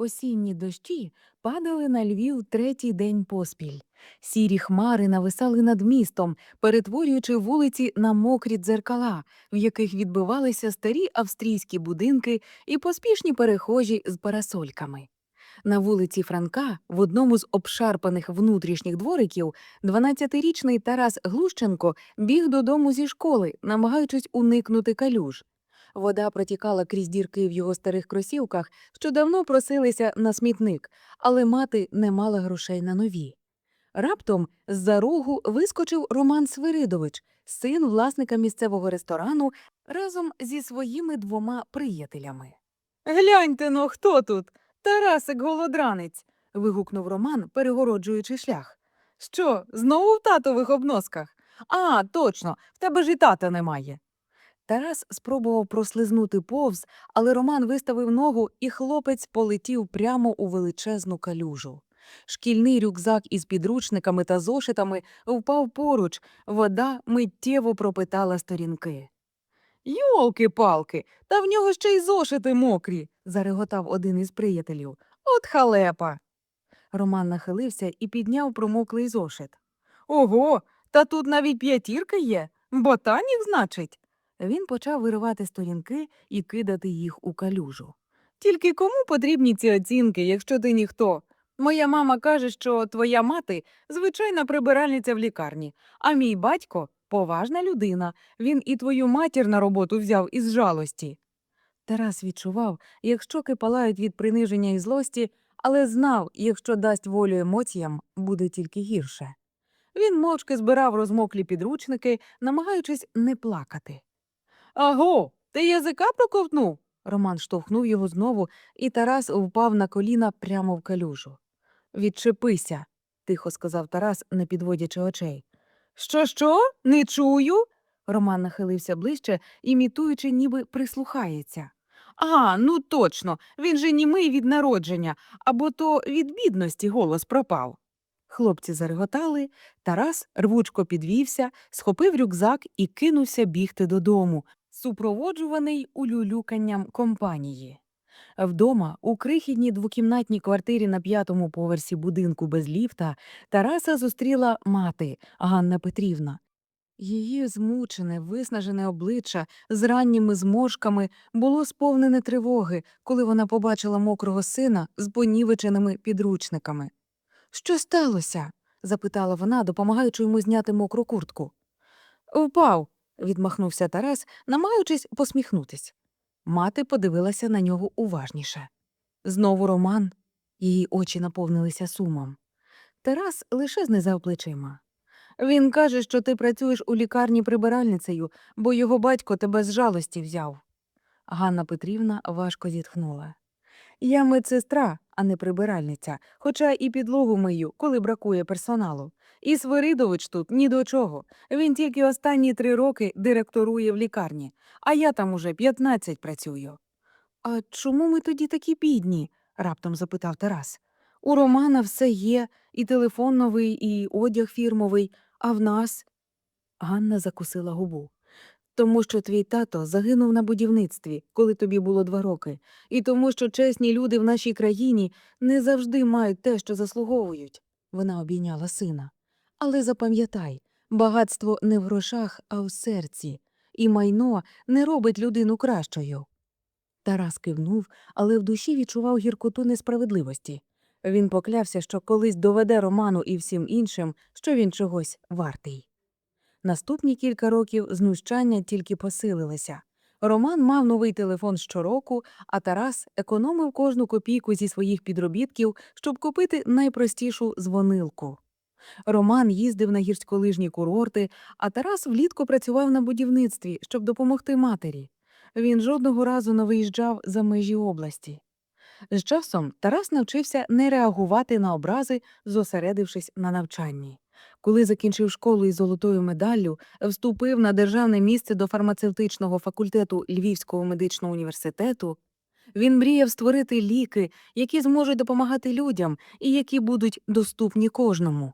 Осінні дощі падали на Львів третій день поспіль. Сірі хмари нависали над містом, перетворюючи вулиці на мокрі дзеркала, в яких відбивалися старі австрійські будинки і поспішні перехожі з парасольками. На вулиці Франка, в одному з обшарпаних внутрішніх двориків, 12-річний Тарас Глущенко біг додому зі школи, намагаючись уникнути калюж. Вода протікала крізь дірки в його старих кросівках, що давно просилися на смітник, але мати не мала грошей на нові. Раптом з-за рогу вискочив Роман Свиридович, син власника місцевого ресторану, разом зі своїми двома приятелями. Гляньте но, хто тут? Тарасик голодранець. вигукнув Роман, перегороджуючи шлях. Що, знову в татових обносках? А, точно, в тебе ж і тата немає. Тарас спробував прослизнути повз, але Роман виставив ногу, і хлопець полетів прямо у величезну калюжу. Шкільний рюкзак із підручниками та зошитами впав поруч, вода миттєво пропитала сторінки. Йолки-палки, та в нього ще й зошити мокрі, зареготав один із приятелів. От халепа. Роман нахилився і підняв промоклий зошит. Ого, та тут навіть п'ятірка є. Ботанік, значить. Він почав виривати сторінки і кидати їх у калюжу. Тільки кому потрібні ці оцінки, якщо ти ніхто? Моя мама каже, що твоя мати звичайна прибиральниця в лікарні, а мій батько поважна людина. Він і твою матір на роботу взяв із жалості. Тарас відчував, як щоки палають від приниження і злості, але знав, якщо дасть волю емоціям, буде тільки гірше. Він мовчки збирав розмоклі підручники, намагаючись не плакати. Аго, ти язика проковтнув? Роман штовхнув його знову, і Тарас впав на коліна прямо в калюжу. Відчепися, тихо сказав Тарас, не підводячи очей. Що, що? Не чую? Роман нахилився ближче, імітуючи, ніби прислухається. А, ну точно, він же німий від народження, або то від бідності голос пропав. Хлопці зареготали, Тарас рвучко підвівся, схопив рюкзак і кинувся бігти додому, супроводжуваний улюлюканням компанії. Вдома, у крихітній двокімнатній квартирі на п'ятому поверсі будинку без ліфта, Тараса зустріла мати Ганна Петрівна. Її змучене, виснажене обличчя з ранніми зморшками було сповнене тривоги, коли вона побачила мокрого сина з понівеченими підручниками. Що сталося? запитала вона, допомагаючи йому зняти мокру куртку. Впав, відмахнувся Тарас, намагаючись посміхнутись. Мати подивилася на нього уважніше. Знову Роман, її очі наповнилися сумом. Тарас лише знизав плечима. Він каже, що ти працюєш у лікарні прибиральницею, бо його батько тебе з жалості взяв. Ганна Петрівна важко зітхнула. Я медсестра, а не прибиральниця, хоча і підлогу мию, коли бракує персоналу. І Свиридович тут ні до чого. Він тільки останні три роки директорує в лікарні, а я там уже 15 працюю. А чому ми тоді такі бідні? раптом запитав Тарас. У Романа все є, і телефон новий, і одяг фірмовий, а в нас. Ганна закусила губу. Тому що твій тато загинув на будівництві, коли тобі було два роки, і тому, що чесні люди в нашій країні не завжди мають те, що заслуговують. Вона обійняла сина. Але запам'ятай, багатство не в грошах, а в серці, і майно не робить людину кращою. Тарас кивнув, але в душі відчував гіркоту несправедливості. Він поклявся, що колись доведе Роману і всім іншим, що він чогось вартий. Наступні кілька років знущання тільки посилилися. Роман мав новий телефон щороку, а Тарас економив кожну копійку зі своїх підробітків, щоб купити найпростішу дзвонилку. Роман їздив на гірськолижні курорти, а Тарас влітку працював на будівництві, щоб допомогти матері. Він жодного разу не виїжджав за межі області. З часом Тарас навчився не реагувати на образи, зосередившись на навчанні. Коли закінчив школу із золотою медаллю, вступив на державне місце до фармацевтичного факультету Львівського медичного університету, він мріяв створити ліки, які зможуть допомагати людям і які будуть доступні кожному.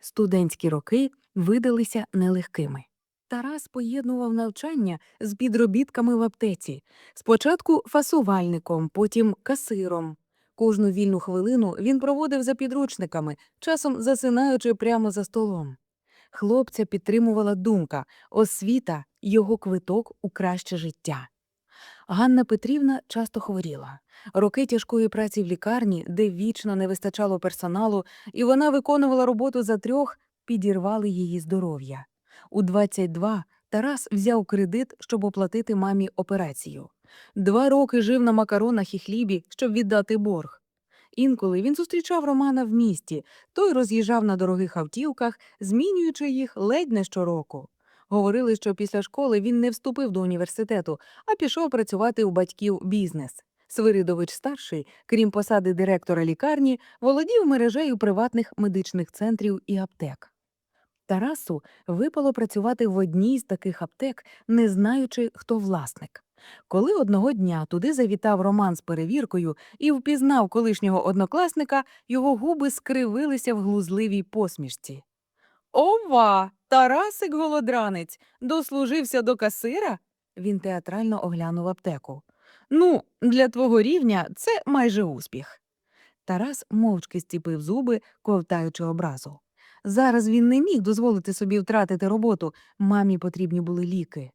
Студентські роки видалися нелегкими. Тарас поєднував навчання з підробітками в аптеці. Спочатку фасувальником, потім касиром. Кожну вільну хвилину він проводив за підручниками, часом засинаючи прямо за столом. Хлопця підтримувала думка освіта його квиток у краще життя. Ганна Петрівна часто хворіла. Роки тяжкої праці в лікарні, де вічно не вистачало персоналу, і вона виконувала роботу за трьох, підірвали її здоров'я. У 22 Тарас взяв кредит, щоб оплатити мамі операцію. Два роки жив на макаронах і хлібі, щоб віддати борг. Інколи він зустрічав Романа в місті, той роз'їжджав на дорогих автівках, змінюючи їх ледь не щороку. Говорили, що після школи він не вступив до університету, а пішов працювати у батьків бізнес. Свиридович старший, крім посади директора лікарні, володів мережею приватних медичних центрів і аптек. Тарасу випало працювати в одній з таких аптек, не знаючи, хто власник. Коли одного дня туди завітав Роман з перевіркою і впізнав колишнього однокласника, його губи скривилися в глузливій посмішці. Ова, Тарасик голодранець, дослужився до касира? Він театрально оглянув аптеку. Ну, для твого рівня це майже успіх. Тарас мовчки стіпив зуби, ковтаючи образу. Зараз він не міг дозволити собі втратити роботу, мамі потрібні були ліки.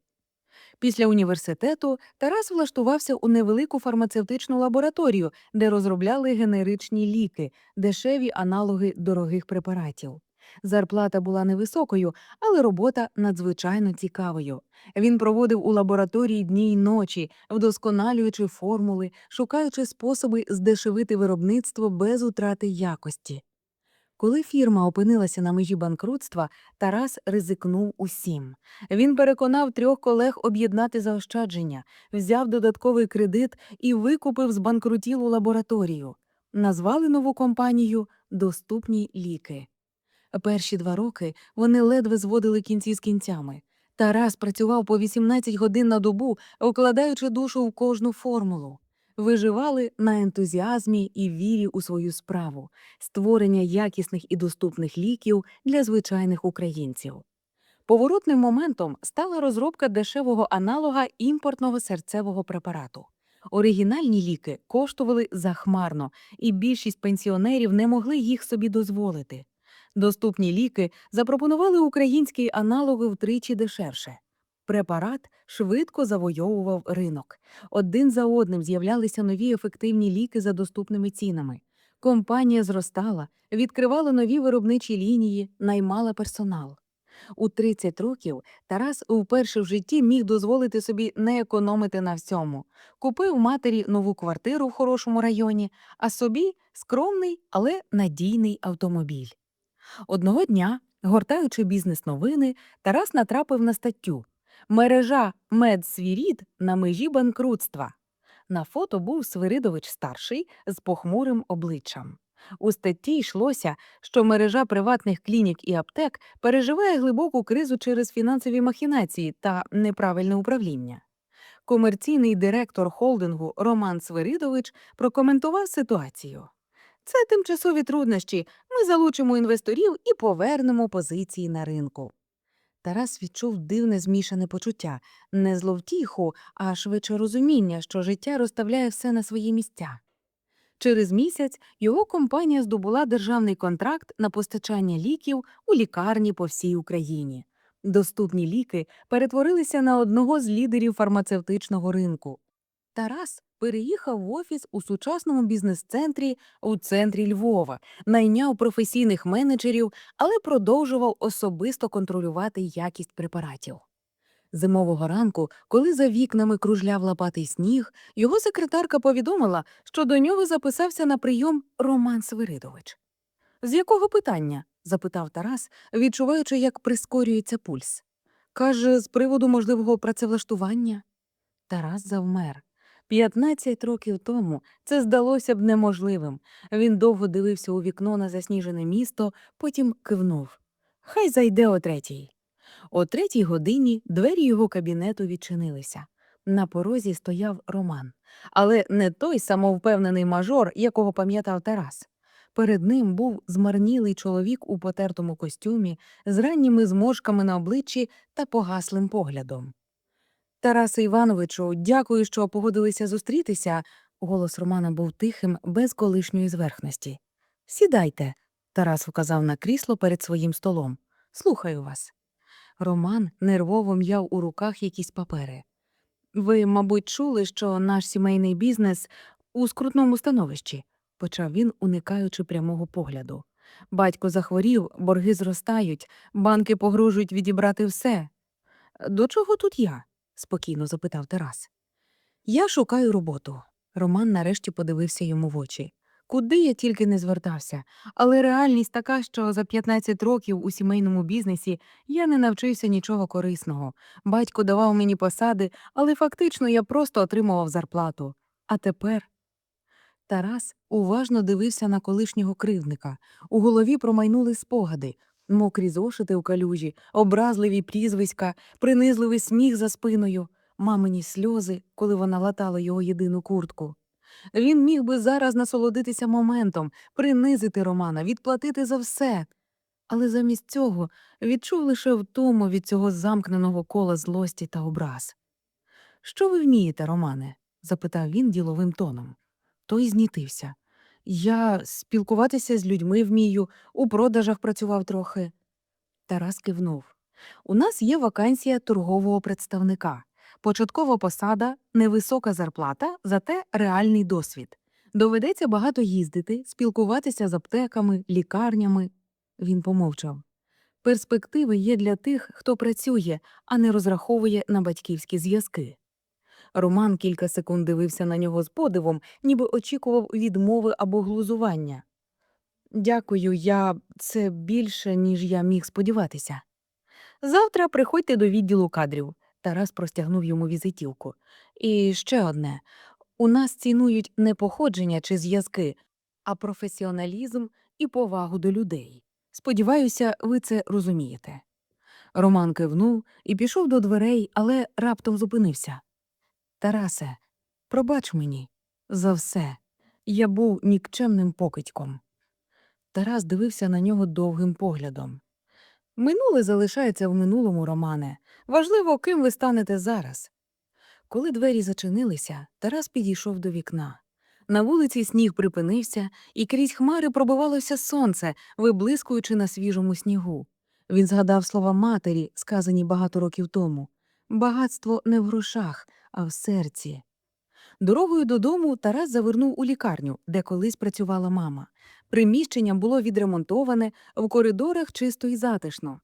Після університету Тарас влаштувався у невелику фармацевтичну лабораторію, де розробляли генеричні ліки, дешеві аналоги дорогих препаратів. Зарплата була невисокою, але робота надзвичайно цікавою. Він проводив у лабораторії дні й ночі, вдосконалюючи формули, шукаючи способи здешевити виробництво без утрати якості. Коли фірма опинилася на межі банкрутства, Тарас ризикнув усім. Він переконав трьох колег об'єднати заощадження, взяв додатковий кредит і викупив збанкрутілу лабораторію. Назвали нову компанію Доступні ліки. Перші два роки вони ледве зводили кінці з кінцями. Тарас працював по 18 годин на добу, вкладаючи душу в кожну формулу. Виживали на ентузіазмі і вірі у свою справу, створення якісних і доступних ліків для звичайних українців. Поворотним моментом стала розробка дешевого аналога імпортного серцевого препарату. Оригінальні ліки коштували захмарно, і більшість пенсіонерів не могли їх собі дозволити. Доступні ліки запропонували українські аналоги втричі дешевше. Препарат швидко завойовував ринок. Один за одним з'являлися нові ефективні ліки за доступними цінами. Компанія зростала, відкривала нові виробничі лінії, наймала персонал. У 30 років Тарас вперше в житті міг дозволити собі не економити на всьому. Купив матері нову квартиру в хорошому районі, а собі скромний, але надійний автомобіль. Одного дня, гортаючи бізнес-новини, Тарас натрапив на статтю Мережа медсвірід на межі банкрутства. На фото був Свиридович старший з похмурим обличчям. У статті йшлося, що мережа приватних клінік і аптек переживає глибоку кризу через фінансові махінації та неправильне управління. Комерційний директор холдингу Роман Свиридович прокоментував ситуацію. Це тимчасові труднощі. Ми залучимо інвесторів і повернемо позиції на ринку. Тарас відчув дивне змішане почуття, не зловтіху, а швидше розуміння, що життя розставляє все на свої місця. Через місяць його компанія здобула державний контракт на постачання ліків у лікарні по всій Україні. Доступні ліки перетворилися на одного з лідерів фармацевтичного ринку. Тарас переїхав в офіс у сучасному бізнес-центрі у центрі Львова, найняв професійних менеджерів, але продовжував особисто контролювати якість препаратів. Зимового ранку, коли за вікнами кружляв лопатий сніг, його секретарка повідомила, що до нього записався на прийом Роман Свиридович. З якого питання? запитав Тарас, відчуваючи, як прискорюється пульс. Каже, з приводу можливого працевлаштування. Тарас завмер. 15 років тому це здалося б неможливим. Він довго дивився у вікно на засніжене місто, потім кивнув. Хай зайде о третій. О третій годині двері його кабінету відчинилися. На порозі стояв Роман, але не той самовпевнений мажор, якого пам'ятав Тарас. Перед ним був змарнілий чоловік у потертому костюмі, з ранніми зморшками на обличчі та погаслим поглядом. Тарасе Івановичу, дякую, що погодилися зустрітися. Голос Романа був тихим, без колишньої зверхності. Сідайте, Тарас вказав на крісло перед своїм столом. Слухаю вас. Роман нервово м'яв у руках якісь папери. Ви, мабуть, чули, що наш сімейний бізнес у скрутному становищі, почав він, уникаючи прямого погляду. Батько захворів, борги зростають, банки погрожують відібрати все. До чого тут я? Спокійно запитав Тарас. Я шукаю роботу. Роман нарешті подивився йому в очі. Куди я тільки не звертався, але реальність така, що за 15 років у сімейному бізнесі я не навчився нічого корисного. Батько давав мені посади, але фактично я просто отримував зарплату. А тепер. Тарас уважно дивився на колишнього кривдника. У голові промайнули спогади, мокрі зошити у калюжі, образливі прізвиська, принизливий сміх за спиною, мамині сльози, коли вона латала його єдину куртку. Він міг би зараз насолодитися моментом, принизити Романа, відплатити за все. Але замість цього відчув лише втому від цього замкненого кола злості та образ. Що ви вмієте, Романе? запитав він діловим тоном. Той знітився. Я спілкуватися з людьми вмію, у продажах працював трохи. Тарас кивнув. У нас є вакансія торгового представника. Початкова посада, невисока зарплата, зате реальний досвід. Доведеться багато їздити, спілкуватися з аптеками, лікарнями. Він помовчав. Перспективи є для тих, хто працює, а не розраховує на батьківські зв'язки. Роман кілька секунд дивився на нього з подивом, ніби очікував відмови або глузування. Дякую, я це більше, ніж я міг сподіватися. Завтра приходьте до відділу кадрів. Тарас простягнув йому візитівку. І ще одне у нас цінують не походження чи зв'язки, а професіоналізм і повагу до людей. Сподіваюся, ви це розумієте. Роман кивнув і пішов до дверей, але раптом зупинився. Тарасе, пробач мені за все. Я був нікчемним покидьком. Тарас дивився на нього довгим поглядом. Минуле залишається в минулому, Романе. Важливо, ким ви станете зараз. Коли двері зачинилися, Тарас підійшов до вікна. На вулиці сніг припинився, і крізь хмари пробивалося сонце, виблискуючи на свіжому снігу. Він згадав слова матері, сказані багато років тому багатство не в грошах, а в серці. Дорогою додому Тарас завернув у лікарню, де колись працювала мама. Приміщення було відремонтоване, в коридорах чисто і затишно.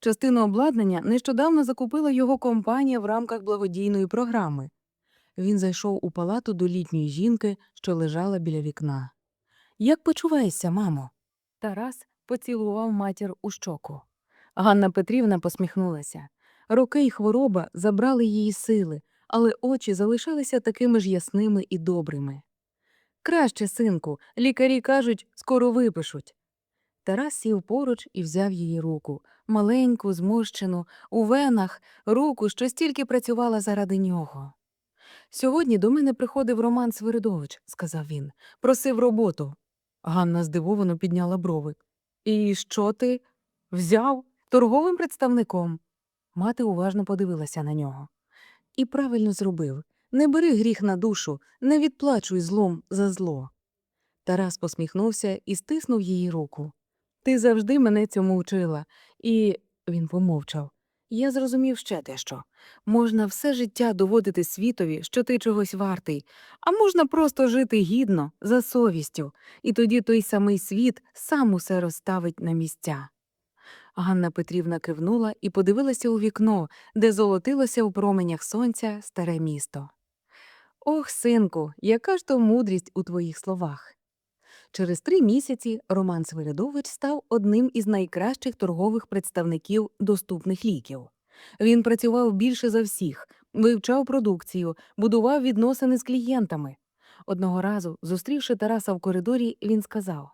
Частину обладнання нещодавно закупила його компанія в рамках благодійної програми. Він зайшов у палату до літньої жінки, що лежала біля вікна. Як почуваєшся, мамо? Тарас поцілував матір у щоку. Ганна Петрівна посміхнулася. Роки й хвороба забрали її сили, але очі залишалися такими ж ясними і добрими. Краще, синку, лікарі кажуть, скоро випишуть. Тарас сів поруч і взяв її руку, маленьку, зморщену, у венах, руку, що стільки працювала заради нього. Сьогодні до мене приходив Роман Свиридович, сказав він, просив роботу. Ганна здивовано підняла брови. І що ти? Взяв торговим представником. Мати уважно подивилася на нього. І правильно зробив не бери гріх на душу, не відплачуй злом за зло. Тарас посміхнувся і стиснув її руку. Ти завжди мене цьому вчила, і він помовчав. Я зрозумів ще дещо. Можна все життя доводити світові, що ти чогось вартий, а можна просто жити гідно, за совістю, і тоді той самий світ сам усе розставить на місця. Ганна Петрівна кивнула і подивилася у вікно, де золотилося у променях сонця старе місто. Ох, синку, яка ж то мудрість у твоїх словах. Через три місяці Роман Свиридович став одним із найкращих торгових представників доступних ліків. Він працював більше за всіх, вивчав продукцію, будував відносини з клієнтами. Одного разу, зустрівши Тараса в коридорі, він сказав: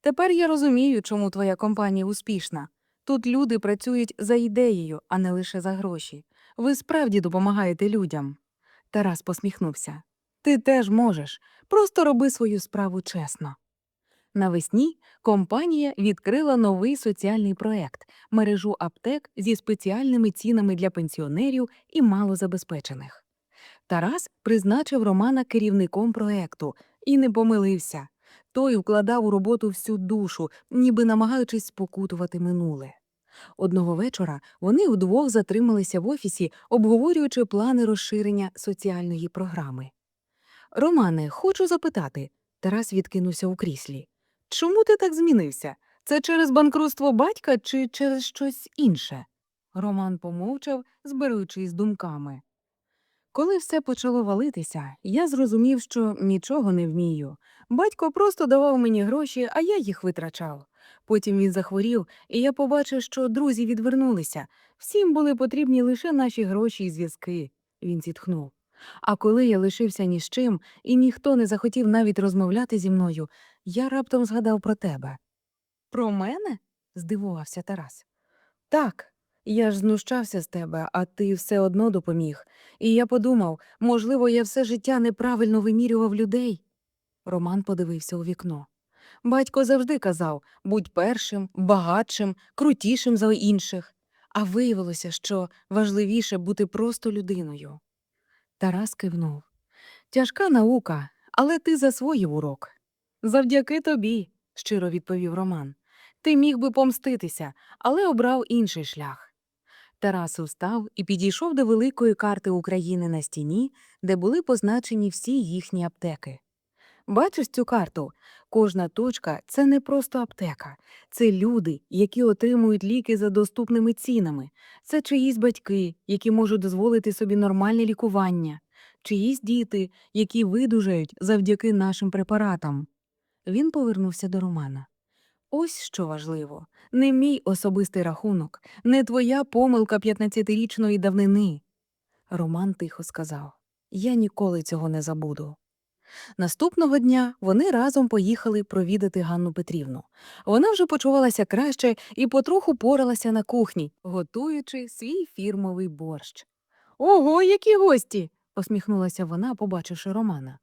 Тепер я розумію, чому твоя компанія успішна. Тут люди працюють за ідеєю, а не лише за гроші. Ви справді допомагаєте людям. Тарас посміхнувся. Ти теж можеш, просто роби свою справу чесно. Навесні компанія відкрила новий соціальний проект мережу аптек зі спеціальними цінами для пенсіонерів і малозабезпечених. Тарас призначив Романа керівником проекту і не помилився. Той вкладав у роботу всю душу, ніби намагаючись спокутувати минуле. Одного вечора вони удвох затрималися в офісі, обговорюючи плани розширення соціальної програми. Романе, хочу запитати. Тарас відкинувся у кріслі. Чому ти так змінився? Це через банкрутство батька чи через щось інше? Роман помовчав, зберучись думками. Коли все почало валитися, я зрозумів, що нічого не вмію. Батько просто давав мені гроші, а я їх витрачав. Потім він захворів, і я побачив, що друзі відвернулися. Всім були потрібні лише наші гроші і зв'язки. Він зітхнув. А коли я лишився ні з чим, і ніхто не захотів навіть розмовляти зі мною, я раптом згадав про тебе. Про мене? здивувався Тарас. Так, я ж знущався з тебе, а ти все одно допоміг. І я подумав, можливо, я все життя неправильно вимірював людей. Роман подивився у вікно. Батько завжди казав будь першим, багатшим, крутішим за інших. А виявилося, що важливіше бути просто людиною. Тарас кивнув. Тяжка наука, але ти засвоїв урок. Завдяки тобі, щиро відповів Роман. Ти міг би помститися, але обрав інший шлях. Тарас устав і підійшов до великої карти України на стіні, де були позначені всі їхні аптеки. Бачиш цю карту? Кожна точка це не просто аптека, це люди, які отримують ліки за доступними цінами, це чиїсь батьки, які можуть дозволити собі нормальне лікування, чиїсь діти, які видужають завдяки нашим препаратам. Він повернувся до Романа. Ось що важливо не мій особистий рахунок, не твоя помилка 15-річної давнини. Роман тихо сказав Я ніколи цього не забуду. Наступного дня вони разом поїхали провідати Ганну Петрівну. Вона вже почувалася краще і потроху поралася на кухні, готуючи свій фірмовий борщ. Ого, які гості. посміхнулася вона, побачивши Романа.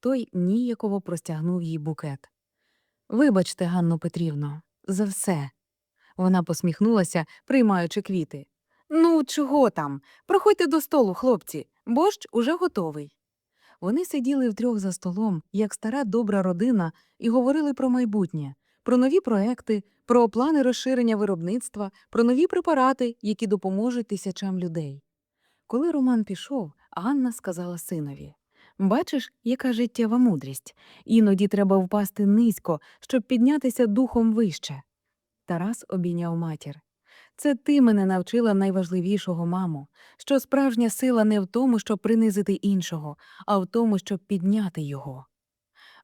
Той ніяково простягнув їй букет. Вибачте, Ганну Петрівно, за все. Вона посміхнулася, приймаючи квіти. Ну, чого там? Проходьте до столу, хлопці, борщ уже готовий. Вони сиділи втрьох за столом, як стара добра родина, і говорили про майбутнє, про нові проекти, про плани розширення виробництва, про нові препарати, які допоможуть тисячам людей. Коли Роман пішов, Ганна сказала синові Бачиш, яка життєва мудрість. Іноді треба впасти низько, щоб піднятися духом вище. Тарас обійняв матір. Це ти мене навчила найважливішого, мамо, що справжня сила не в тому, щоб принизити іншого, а в тому, щоб підняти його.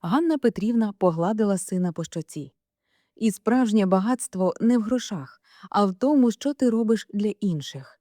Ганна Петрівна погладила сина по щоці. І справжнє багатство не в грошах, а в тому, що ти робиш для інших.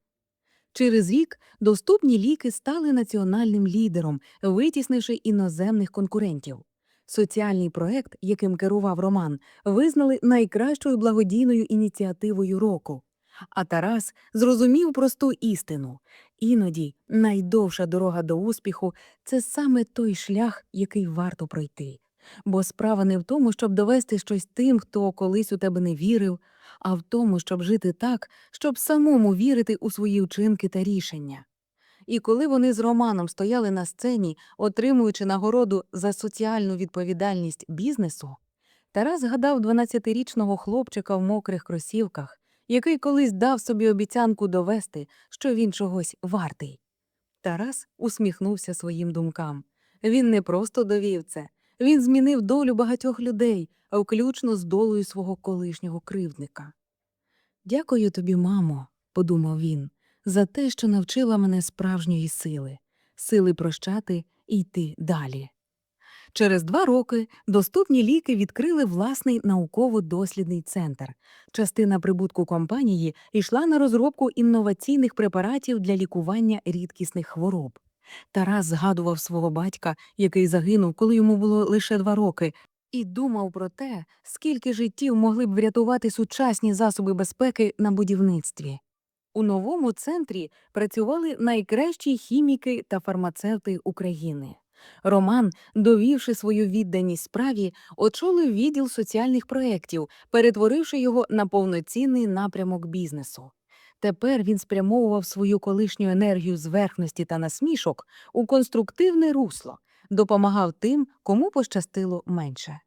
Через рік доступні ліки стали національним лідером, витіснивши іноземних конкурентів. Соціальний проект, яким керував Роман, визнали найкращою благодійною ініціативою року. А Тарас зрозумів просту істину іноді найдовша дорога до успіху це саме той шлях, який варто пройти. Бо справа не в тому, щоб довести щось тим, хто колись у тебе не вірив, а в тому, щоб жити так, щоб самому вірити у свої вчинки та рішення. І коли вони з Романом стояли на сцені, отримуючи нагороду за соціальну відповідальність бізнесу, Тарас згадав 12-річного хлопчика в мокрих кросівках, який колись дав собі обіцянку довести, що він чогось вартий. Тарас усміхнувся своїм думкам. Він не просто довів це, він змінив долю багатьох людей, а включно з долею свого колишнього кривдника. Дякую тобі, мамо, подумав він, за те, що навчила мене справжньої сили, сили прощати і йти далі. Через два роки доступні ліки відкрили власний науково-дослідний центр. Частина прибутку компанії йшла на розробку інноваційних препаратів для лікування рідкісних хвороб. Тарас згадував свого батька, який загинув, коли йому було лише два роки, і думав про те, скільки життів могли б врятувати сучасні засоби безпеки на будівництві. У новому центрі працювали найкращі хіміки та фармацевти України. Роман, довівши свою відданість справі, очолив відділ соціальних проєктів, перетворивши його на повноцінний напрямок бізнесу. Тепер він спрямовував свою колишню енергію зверхності та насмішок у конструктивне русло, допомагав тим, кому пощастило менше.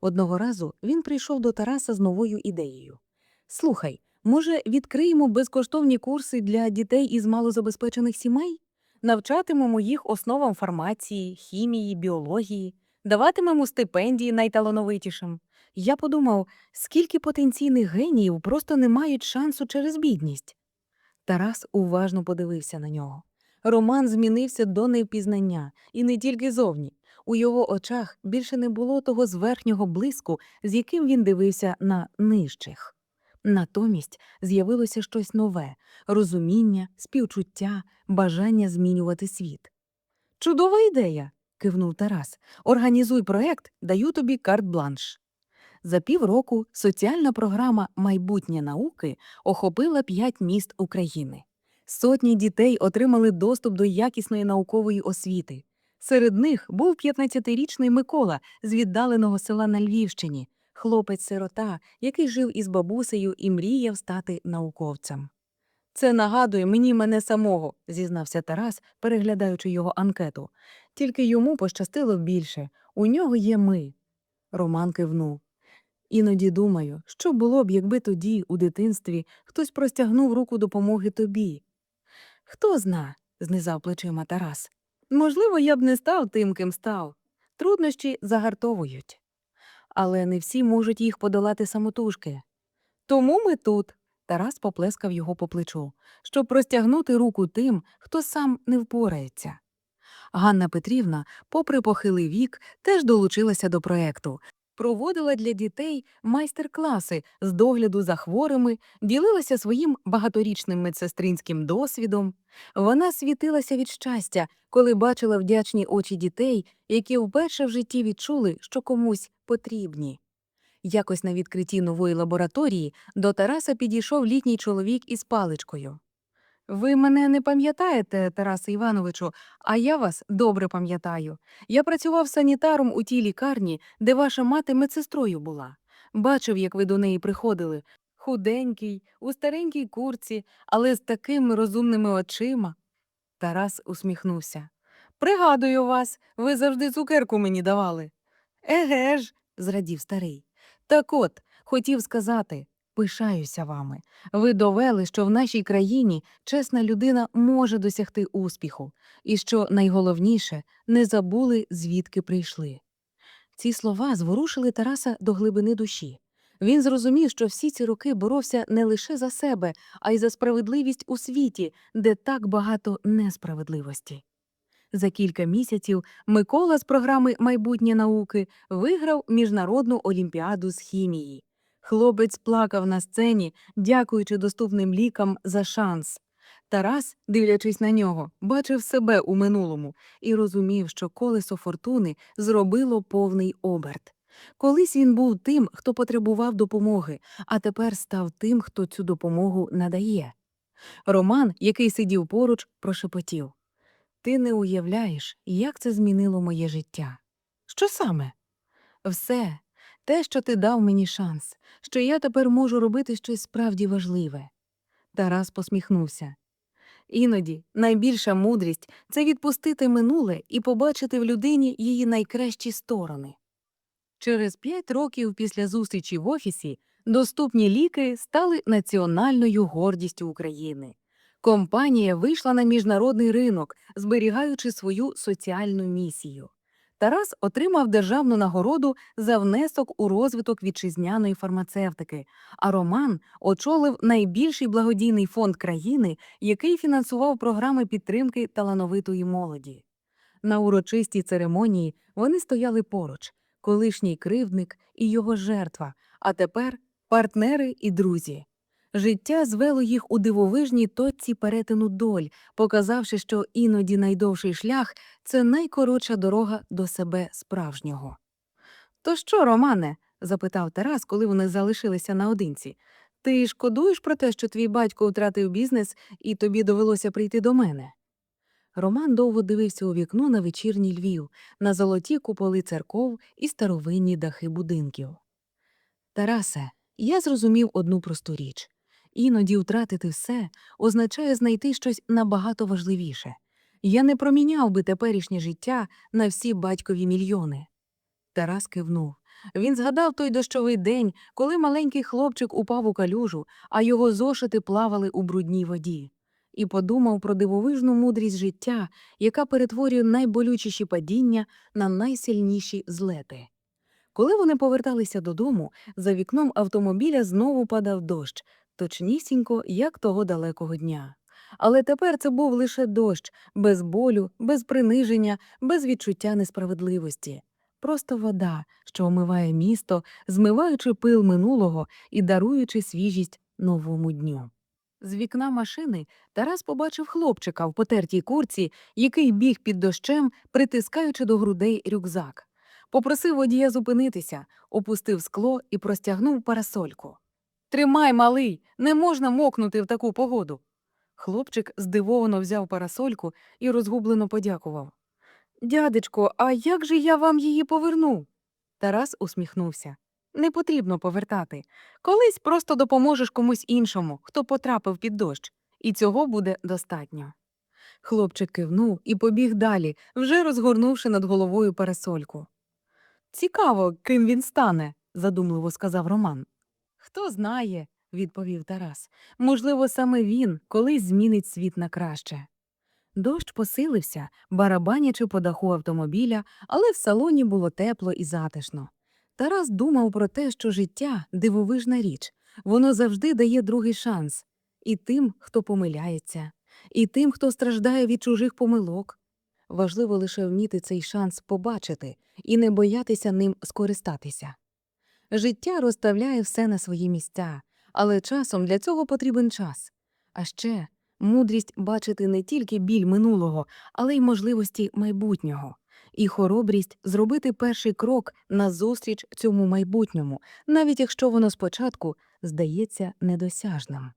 Одного разу він прийшов до Тараса з новою ідеєю. Слухай, може, відкриємо безкоштовні курси для дітей із малозабезпечених сімей? Навчатимемо їх основам фармації, хімії, біології, даватимемо стипендії найталановитішим. Я подумав, скільки потенційних геніїв просто не мають шансу через бідність. Тарас уважно подивився на нього. Роман змінився до невпізнання, і не тільки зовні. У його очах більше не було того зверхнього блиску, з яким він дивився на нижчих. Натомість з'явилося щось нове розуміння, співчуття, бажання змінювати світ. Чудова ідея, кивнув Тарас. Організуй проект, даю тобі карт-бланш. За півроку соціальна програма Майбутнє науки охопила п'ять міст України. Сотні дітей отримали доступ до якісної наукової освіти. Серед них був 15-річний Микола з віддаленого села на Львівщині, хлопець-сирота, який жив із бабусею і мріяв стати науковцем. Це нагадує мені мене самого, зізнався Тарас, переглядаючи його анкету. Тільки йому пощастило більше. У нього є ми. Роман кивнув. Іноді думаю, що було б, якби тоді, у дитинстві, хтось простягнув руку допомоги тобі. Хто зна, знизав плечима Тарас. Можливо, я б не став тим, ким став. Труднощі загартовують. Але не всі можуть їх подолати самотужки. Тому ми тут. Тарас поплескав його по плечу, щоб простягнути руку тим, хто сам не впорається. Ганна Петрівна, попри похилий вік, теж долучилася до проекту, проводила для дітей майстер-класи з догляду за хворими, ділилася своїм багаторічним медсестринським досвідом. Вона світилася від щастя, коли бачила вдячні очі дітей, які вперше в житті відчули, що комусь потрібні. Якось на відкритті нової лабораторії до Тараса підійшов літній чоловік із паличкою. Ви мене не пам'ятаєте, Тарасе Івановичу, а я вас добре пам'ятаю. Я працював санітаром у тій лікарні, де ваша мати медсестрою була. Бачив, як ви до неї приходили. Худенький, у старенькій курці, але з такими розумними очима. Тарас усміхнувся. Пригадую вас, ви завжди цукерку мені давали. Еге ж, зрадів старий. Так от, хотів сказати, пишаюся вами. Ви довели, що в нашій країні чесна людина може досягти успіху, і що найголовніше не забули, звідки прийшли. Ці слова зворушили Тараса до глибини душі. Він зрозумів, що всі ці роки боровся не лише за себе, а й за справедливість у світі, де так багато несправедливості. За кілька місяців Микола з програми Майбутнє науки виграв міжнародну олімпіаду з хімії. Хлопець плакав на сцені, дякуючи доступним лікам за шанс. Тарас, дивлячись на нього, бачив себе у минулому і розумів, що колесо фортуни зробило повний оберт. Колись він був тим, хто потребував допомоги, а тепер став тим, хто цю допомогу надає. Роман, який сидів поруч, прошепотів Ти не уявляєш, як це змінило моє життя. Що саме? Все, те, що ти дав мені шанс, що я тепер можу робити щось справді важливе. Тарас посміхнувся. Іноді найбільша мудрість це відпустити минуле і побачити в людині її найкращі сторони. Через п'ять років після зустрічі в офісі доступні ліки стали національною гордістю України. Компанія вийшла на міжнародний ринок, зберігаючи свою соціальну місію. Тарас отримав державну нагороду за внесок у розвиток вітчизняної фармацевтики, а Роман очолив найбільший благодійний фонд країни, який фінансував програми підтримки талановитої молоді. На урочистій церемонії вони стояли поруч колишній кривдник і його жертва, а тепер партнери і друзі. Життя звело їх у дивовижній точці перетину доль, показавши, що іноді найдовший шлях це найкоротша дорога до себе справжнього. То що, Романе? запитав Тарас, коли вони залишилися наодинці. Ти шкодуєш про те, що твій батько втратив бізнес і тобі довелося прийти до мене? Роман довго дивився у вікно на вечірній Львів, на золоті куполи церков і старовинні дахи будинків. Тарасе, я зрозумів одну просту річ. Іноді втратити все означає знайти щось набагато важливіше. Я не проміняв би теперішнє життя на всі батькові мільйони. Тарас кивнув. Він згадав той дощовий день, коли маленький хлопчик упав у калюжу, а його зошити плавали у брудній воді, і подумав про дивовижну мудрість життя, яка перетворює найболючіші падіння на найсильніші злети. Коли вони поверталися додому, за вікном автомобіля знову падав дощ, точнісінько, як того далекого дня. Але тепер це був лише дощ, без болю, без приниження, без відчуття несправедливості. Просто вода, що омиває місто, змиваючи пил минулого і даруючи свіжість новому дню. З вікна машини Тарас побачив хлопчика в потертій курці, який біг під дощем, притискаючи до грудей рюкзак. Попросив водія зупинитися, опустив скло і простягнув парасольку. Тримай, малий, не можна мокнути в таку погоду. Хлопчик здивовано взяв парасольку і розгублено подякував. Дядечко, а як же я вам її поверну? Тарас усміхнувся. Не потрібно повертати. Колись просто допоможеш комусь іншому, хто потрапив під дощ, і цього буде достатньо. Хлопчик кивнув і побіг далі, вже розгорнувши над головою парасольку. Цікаво, ким він стане, задумливо сказав Роман. Хто знає, відповів Тарас. Можливо, саме він колись змінить світ на краще. Дощ посилився, барабанячи по даху автомобіля, але в салоні було тепло і затишно. Тарас думав про те, що життя дивовижна річ, воно завжди дає другий шанс і тим, хто помиляється, і тим, хто страждає від чужих помилок. Важливо лише вміти цей шанс побачити і не боятися ним скористатися. Життя розставляє все на свої місця, але часом для цього потрібен час. А ще мудрість бачити не тільки біль минулого, але й можливості майбутнього, і хоробрість зробити перший крок назустріч цьому майбутньому, навіть якщо воно спочатку здається недосяжним.